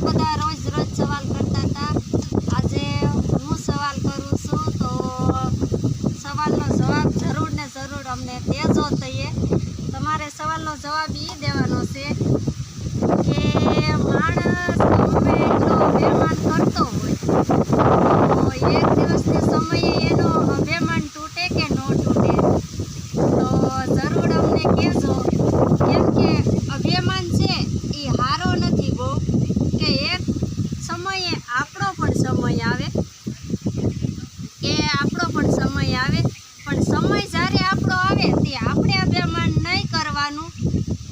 બધા રોજ રોજ સવાલ કરતા હતા. આજે હું સવાલ કરું છું તો સવાલનો જવાબ જરૂર ને જરૂર અમને દેજો થઈએ તમારે સવાલનો જવાબ એ દેવાનો છે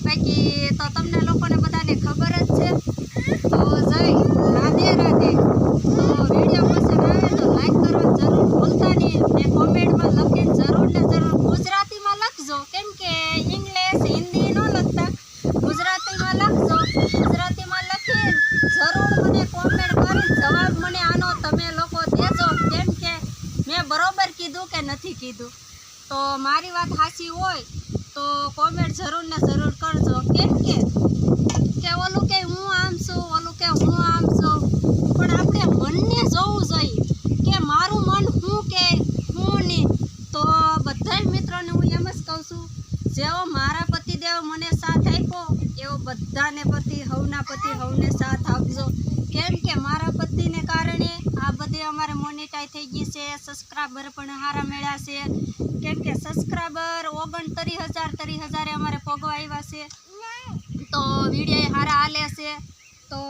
બાકી તો તમને લોકોને બધાને ખબર જ છે. તો જય રાધે રાધે. તો વીડિયો પસંદ આવે તો લાઈક કરવાનું જરૂર ભૂલતા નહીં. ને કોમેન્ટમાં લખીને જરૂર ને જરૂર ગુજરાતીમાં લખજો. કેમ કે ઇંગ્લિશ હિન્દી ન લખતા. ગુજરાતીમાં લખજો. ગુજરાતીમાં લખીને જરૂર મને કોમેન્ટ કરી, જવાબ મને આનો તમે લોકો દેજો. કેમ કે મેં બરોબર કીધું કે નથી કીધું. તો મારી વાત સાચી હોય તો કોમેન્ટ જરૂર ને જરૂર કરજો. કેમ કે? કે ઓલું કે હું આમ છું, ઓલું કે હું આમ છું. પણ આપણે મનને જોવું જોઈએ કે મારું મન હું કે હું નહીં તો બધા મિત્રોને હું એમ જ કહું છું, જેવો મારા પતિદેવ મને સાથ આપ્યો, એવો બધાને પતિ, હવના પતિ, હવને સાથ આપજો. કેમ કે મારા પતિને કારણે આ બધી અમારે મોનિટાઈ થઈ ગઈ છે સબસ્ક્રાઈબર પણ સારા મળ્યા છે. કેમ કે સબસ્ક્રાઈબર ઓગણતરી હજાર તરી હજારે અમારે પગવા આવ્યા છે. તો વીડિયા સારા હાલે છે. તો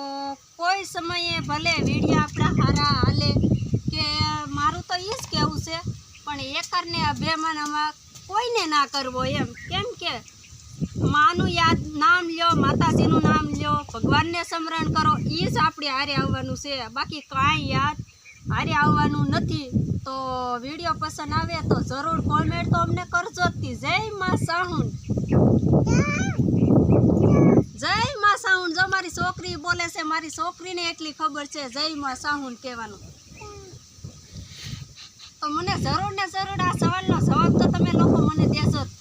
કોઈ સમયે ભલે વીડિયા આપણા હારા હાલે કે મારું તો એ જ કહેવું છે, પણ એકરને અભિમાન આમાં કોઈને ના કરવો એમ. કેમ કે માનું યાદ નામ લ્યો, માતાજીનું નામ લ્યો, ભગવાનને સ્મરણ કરો એ જ આપણે હારે આવવાનું છે. બાકી કાંઈ યાદ હારે આવવાનું નથી. તો વીડિયો પસંદ આવે તો જરૂર કોમેન્ટ તો અમને કરજો જ. જય માં સાહુન. મારી છોકરી બોલે છે, મારી છોકરીને એટલી ખબર છે જય માં સાહુન કહેવાનું. તો મને જરૂર ને જરૂર આ સવાલનો જવાબ તો તમે લોકો મને દેજો જ.